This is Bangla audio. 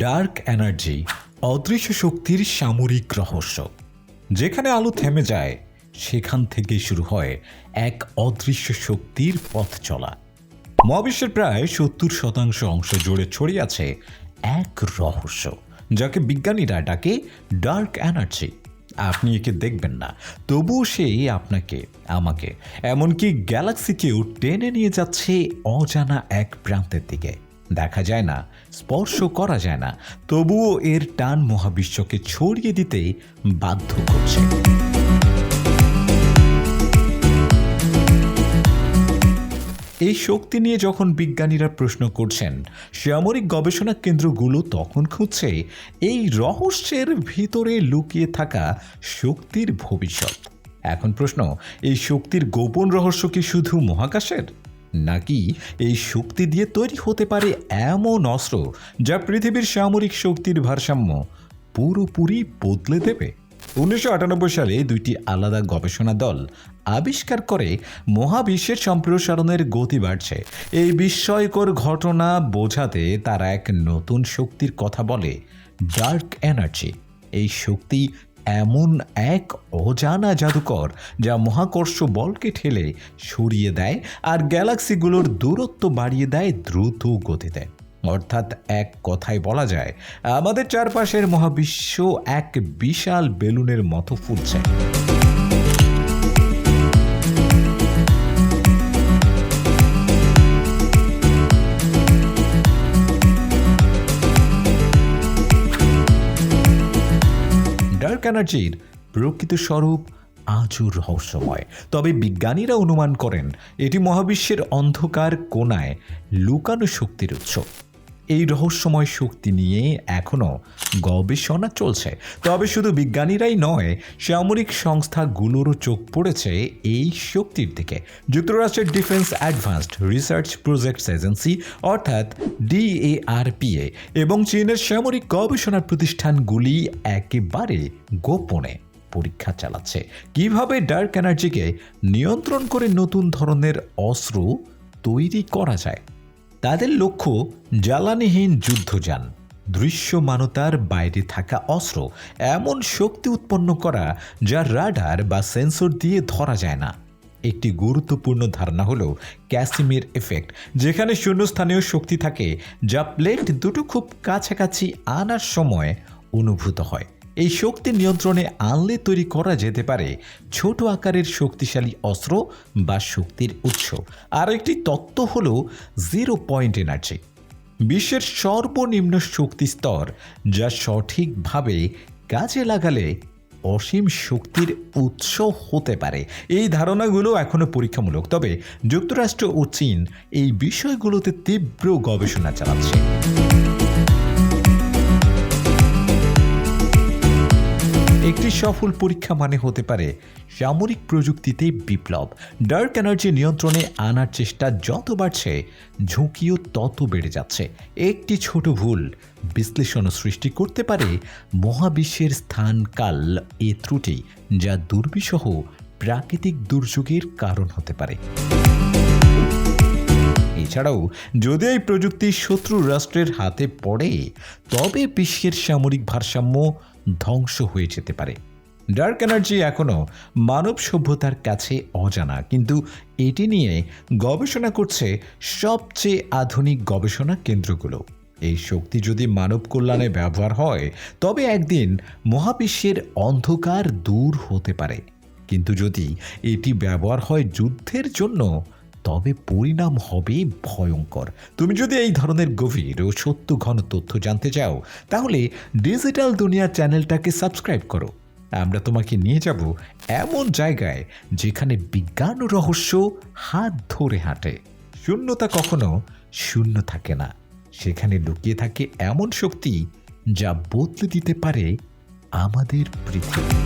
ডার্ক এনার্জি, অদৃশ্য শক্তির সামরিক রহস্য। যেখানে আলো থেমে যায়, সেখান থেকে শুরু হয় এক অদৃশ্য শক্তির পথ চলা। মহাবিশ্বের প্রায় সত্তর শতাংশ অংশ জুড়ে ছড়িয়ে আছে এক রহস্য, যাকে বিজ্ঞানীরা ডাকে ডার্ক এনার্জি। আপনি একে দেখবেন না, তবুও সে আপনাকে, আমাকে, এমনকি গ্যালাক্সিকেও টেনে নিয়ে যাচ্ছে অজানা এক প্রান্তের দিকে। দেখা যায় না, স্পর্শ করা যায় না, তবুও এর টান মহাবিশ্বকে ছড়িয়ে দিতে বাধ্য করছে। এই শক্তি নিয়ে যখন বিজ্ঞানীরা প্রশ্ন করছেন, সামরিক গবেষণা কেন্দ্রগুলো তখন খুঁজছে এই রহস্যের ভিতরে লুকিয়ে থাকা শক্তির ভবিষ্যৎ। এখন প্রশ্ন, এই শক্তির গোপন রহস্য কি শুধু মহাকাশের? নাকি এই শক্তি দিয়ে তৈরি হতে পারে এমন অস্ত্র যা পৃথিবীর সামরিক শক্তির ভারসাম্য পুরোপুরি বদলে দেবে? উনিশশো আটানব্বই সালে দুইটি আলাদা গবেষণা দল আবিষ্কার করে মহাবিশ্বের সম্প্রসারণের গতি বাড়ছে। এই বিস্ময়কর ঘটনা বোঝাতে তারা এক নতুন শক্তির কথা বলে ডার্ক এনার্জি এই শক্তি এমন এক অজানা জাদুকর যা মহাকর্ষ বলকে ঠেলে সরিয়ে দেয় আর গ্যালাক্সিগুলোর দূরত্ব বাড়িয়ে দেয় দ্রুত গতিতে। অর্থাৎ এক কথায় বলা যায়, আমাদের চারপাশের মহাবিশ্ব এক বিশাল বেলুনের মতো ফুলছে। ডার্ক এনার্জির প্রকৃত স্বরূপ আজও রহস্যময়। তবে বিজ্ঞানীরা অনুমান করেন, এটি মহাবিশ্বের অন্ধকার কোনায় লুকানো শক্তির উৎস। এই রহস্যময় শক্তি নিয়ে এখনও গবেষণা চলছে। তবে শুধু বিজ্ঞানীরাই নয়, সামরিক সংস্থাগুলোরও চোখ পড়েছে এই শক্তির দিকে। যুক্তরাষ্ট্রের defence advanced research projects agency, অর্থাৎ ডিএআরপিএ, এবং চীনের সামরিক গবেষণা প্রতিষ্ঠানগুলি একেবারে গোপনে পরীক্ষা চালাচ্ছে। কীভাবে ডার্ক এনার্জিকে নিয়ন্ত্রণ করে নতুন ধরনের অস্ত্র তৈরি করা যায়? তাদের লক্ষ্য জ্বালানিহীন যুদ্ধযান, দৃশ্যমানতার বাইরে থাকা অস্ত্র, এমন শক্তি উৎপন্ন করা যা রাডার বা সেন্সর দিয়ে ধরা যায় না। একটি গুরুত্বপূর্ণ ধারণা হলো ক্যাসিমির এফেক্ট, যেখানে শূন্যস্থানীয় শক্তি থাকে যা প্লেট দুটো খুব কাছাকাছি আনার সময় অনুভূত হয়। এই শক্তি নিয়ন্ত্রণে আনলে তৈরি করা যেতে পারে ছোট আকারের শক্তিশালী অস্ত্র বা শক্তির উৎস। আর একটি তত্ত্ব হল জিরো পয়েন্ট এনার্জি বিশ্বের সর্বনিম্ন শক্তি স্তর যা সঠিকভাবে কাজে লাগালে অসীম শক্তির উৎস হতে পারে। এই ধারণাগুলো এখনও পরীক্ষামূলক, তবে যুক্তরাষ্ট্র ও চীন এই বিষয়গুলোতে তীব্র গবেষণা চালাচ্ছে। সফল পরীক্ষা মানে হতে পারে সামরিক প্রযুক্তিতে বিপ্লব। ডার্ক এনার্জি নিয়ন্ত্রণে আনার চেষ্টা যত বাড়ছে, ঝুঁকিও তত বেড়ে যাচ্ছে। একটি ছোট ভুল বিশ্লেষণ সৃষ্টি করতে পারে মহাবিশ্বের স্থান কাল এ ত্রুটি, যা দুর্বিসহ প্রাকৃতিক দুর্যোগের কারণ হতে পারে। এছাড়াও, যদি এই প্রযুক্তি শত্রু রাষ্ট্রের হাতে পড়ে, তবে বিশ্বের সামরিক ভারসাম্য ধ্বংস হয়ে যেতে পারে। ডার্ক এনার্জি এখনও মানব সভ্যতার কাছে অজানা, কিন্তু এটি নিয়ে গবেষণা করছে সবচেয়ে আধুনিক গবেষণা কেন্দ্রগুলো। এই শক্তি যদি মানব কল্যাণে ব্যবহার হয়, তবে একদিন মহাবিশ্বের অন্ধকার দূর হতে পারে। কিন্তু যদি এটি ব্যবহার হয় যুদ্ধের জন্য তবে পরিণাম হবে ভয়ঙ্কর। তুমি যদি এই ধরনের গভীর ও সত্য ঘন তথ্য জানতে চাও, তাহলে ডিজিটাল দুনিয়া চ্যানেলটাকে সাবস্ক্রাইব করো। আমরা তোমাকে নিয়ে যাব এমন জায়গায় যেখানে বিজ্ঞান ও রহস্য হাত ধরে হাঁটে। শূন্যতা কখনো শূন্য থাকে না। সেখানে লুকিয়ে থাকে এমন শক্তি যা বদলে দিতে পারে আমাদের পৃথিবী।